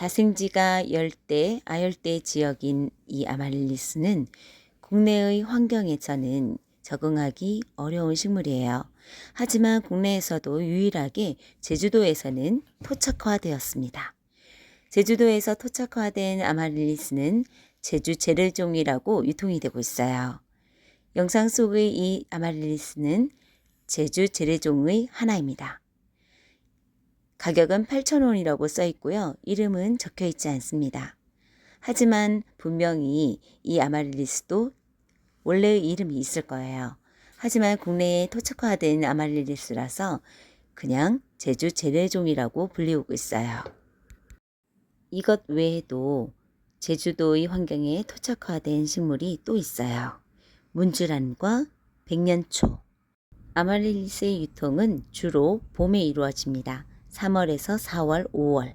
자생지가 열대, 아열대 지역인 이 아마릴리스는 국내의 환경에서는 적응하기 어려운 식물이에요. 하지만 국내에서도 유일하게 제주도에서는 토착화되었습니다. 제주도에서 토착화된 아마릴리스는 제주 재래종이라고 유통이 되고 있어요. 영상 속의 이 아마릴리스는 제주 재래종의 하나입니다. 가격은 8,000원이라고 써 있고요. 이름은 적혀 있지 않습니다. 하지만 분명히 이 아마릴리스도 원래의 이름이 있을 거예요. 하지만 국내에 토착화된 아마릴리스라서 그냥 제주 재래종이라고 불리우고 있어요. 이것 외에도 제주도의 환경에 토착화된 식물이 또 있어요. 문주란과 백년초. 아마릴리스의 유통은 주로 봄에 이루어집니다. 3월에서 4월, 5월.